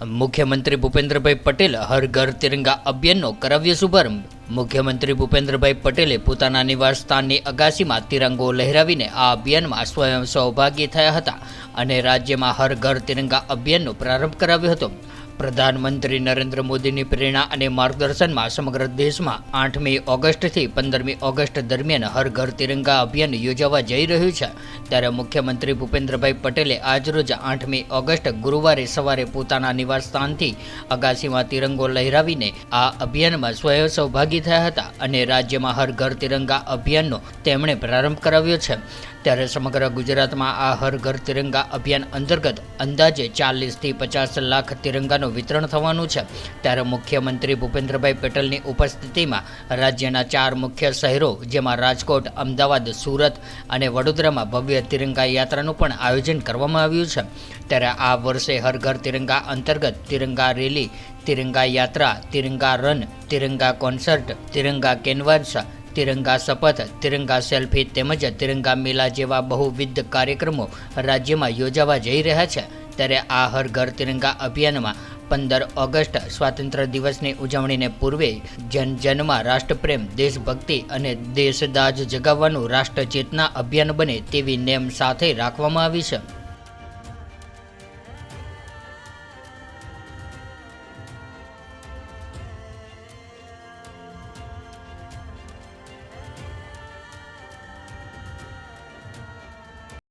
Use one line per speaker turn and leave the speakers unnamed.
મુખ્યમંત્રી ભૂપેન્દ્રભાઈ પટેલ હર ઘર તિરંગા અભિયાનનો કરાવ્યો શુભારંભ. મુખ્યમંત્રી ભૂપેન્દ્રભાઈ પટેલે પોતાના નિવાસ સ્થાનની અગાસીમાં તિરંગો લહેરાવીને આ અભિયાનમાં સ્વયં સહભાગી થયા હતા અને રાજ્યમાં હર ઘર તિરંગા અભિયાનનો પ્રારંભ કરાવ્યો હતો. પ્રધાનમંત્રી નરેન્દ્ર મોદીની પ્રેરણા અને માર્ગદર્શનમાં સમગ્ર દેશમાં આઠમી ઓગસ્ટથી પંદરમી ઓગસ્ટ દરમિયાન હર ઘર તિરંગા અભિયાન યોજાવા જઈ રહ્યું છે. ત્યારે મુખ્યમંત્રી ભૂપેન્દ્રભાઈ પટેલે આજરોજ આઠમી ઓગસ્ટ ગુરુવારે સવારે પોતાના નિવાસ સ્થાનથી અગાસીમાં તિરંગો લહેરાવીને આ અભિયાનમાં સ્વયં સહભાગી થયા હતા અને રાજ્યમાં હર ઘર તિરંગા અભિયાનનો તેમણે પ્રારંભ કરાવ્યો છે. ત્યારે સમગ્ર ગુજરાતમાં આ હર ઘર તિરંગા અભિયાન અંતર્ગત અંદાજે ચાલીસથી પચાસ લાખ તિરંગાનું વિતરણ થવાનું છે. ત્યારે મુખ્યમંત્રી ભૂપેન્દ્રભાઈ પટેલની ઉપસ્થિતિમાં રાજ્યના ચાર મુખ્ય શહેરો, જેમાં રાજકોટ, અમદાવાદ, સુરત અને વડોદરામાં ભવ્ય તિરંગા યાત્રાનું પણ આયોજન કરવામાં આવ્યું છે. ત્યારે આ વર્ષે હર ઘર તિરંગા અંતર્ગત તિરંગા રેલી, તિરંગા યાત્રા, તિરંગા રન, તિરંગા કોન્સર્ટ, તિરંગા કેનવાસ, તિરંગા શપથ, તિરંગા સેલ્ફી તેમજ તિરંગા મેળા જેવા બહુવિધ કાર્યક્રમો રાજ્યમાં યોજાવા જઈ રહ્યા છે. ત્યારે આ હર ઘર તિરંગા અભિયાનમાં પંદર ઓગસ્ટ સ્વાતંત્ર્ય દિવસની ઉજવણીને પૂર્વે જન જનમાં રાષ્ટ્રપ્રેમ, દેશભક્તિ અને દેશદાજ જગાવવાનું રાષ્ટ્રચેતના અભિયાન બને તેવી નેમ સાથે રાખવામાં આવી છે.